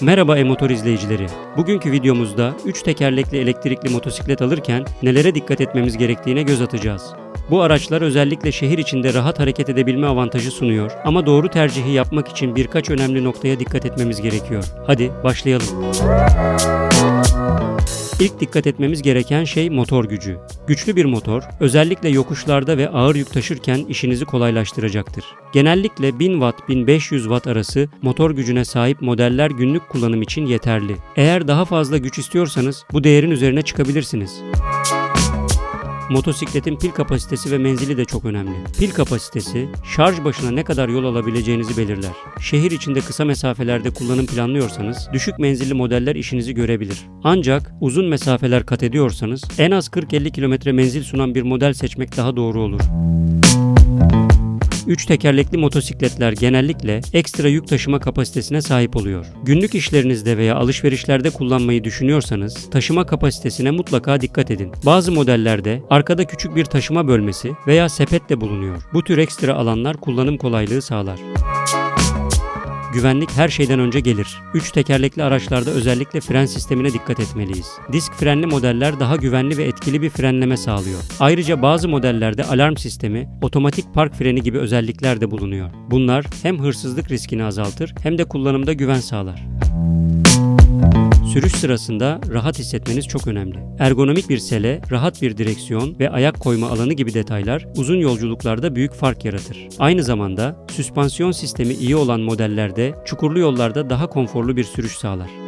Merhaba e-motor izleyicileri. Bugünkü videomuzda 3 tekerlekli elektrikli motosiklet alırken nelere dikkat etmemiz gerektiğine göz atacağız. Bu araçlar özellikle şehir içinde rahat hareket edebilme avantajı sunuyor ama doğru tercihi yapmak için birkaç önemli noktaya dikkat etmemiz gerekiyor. Hadi başlayalım. İlk dikkat etmemiz gereken şey motor gücü. Güçlü bir motor, özellikle yokuşlarda ve ağır yük taşırken işinizi kolaylaştıracaktır. Genellikle 1000 watt 1500 watt arası motor gücüne sahip modeller günlük kullanım için yeterli. Eğer daha fazla güç istiyorsanız bu değerin üzerine çıkabilirsiniz. Motosikletin pil kapasitesi ve menzili de çok önemli. Pil kapasitesi, şarj başına ne kadar yol alabileceğinizi belirler. Şehir içinde kısa mesafelerde kullanım planlıyorsanız, düşük menzilli modeller işinizi görebilir. Ancak uzun mesafeler kat ediyorsanız, en az 40-50 kilometre menzil sunan bir model seçmek daha doğru olur. 3 tekerlekli motosikletler genellikle ekstra yük taşıma kapasitesine sahip oluyor. Günlük işlerinizde veya alışverişlerde kullanmayı düşünüyorsanız taşıma kapasitesine mutlaka dikkat edin. Bazı modellerde arkada küçük bir taşıma bölmesi veya sepet de bulunuyor. Bu tür ekstra alanlar kullanım kolaylığı sağlar. Güvenlik her şeyden önce gelir. 3 tekerlekli araçlarda özellikle fren sistemine dikkat etmeliyiz. Disk frenli modeller daha güvenli ve etkili bir frenleme sağlıyor. Ayrıca bazı modellerde alarm sistemi, otomatik park freni gibi özellikler de bulunuyor. Bunlar hem hırsızlık riskini azaltır hem de kullanımda güven sağlar. Sürüş sırasında rahat hissetmeniz çok önemli. Ergonomik bir sele, rahat bir direksiyon ve ayak koyma alanı gibi detaylar uzun yolculuklarda büyük fark yaratır. Aynı zamanda süspansiyon sistemi iyi olan modellerde çukurlu yollarda daha konforlu bir sürüş sağlar.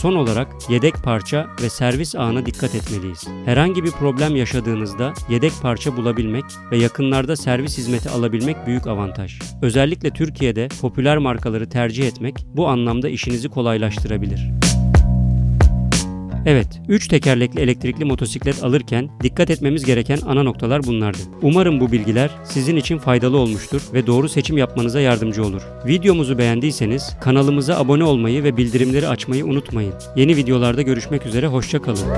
Son olarak yedek parça ve servis ağına dikkat etmeliyiz. Herhangi bir problem yaşadığınızda yedek parça bulabilmek ve yakınlarda servis hizmeti alabilmek büyük avantaj. Özellikle Türkiye'de popüler markaları tercih etmek bu anlamda işinizi kolaylaştırabilir. Evet, 3 tekerlekli elektrikli motosiklet alırken dikkat etmemiz gereken ana noktalar bunlardı. Umarım bu bilgiler sizin için faydalı olmuştur ve doğru seçim yapmanıza yardımcı olur. Videomuzu beğendiyseniz kanalımıza abone olmayı ve bildirimleri açmayı unutmayın. Yeni videolarda görüşmek üzere, hoşçakalın.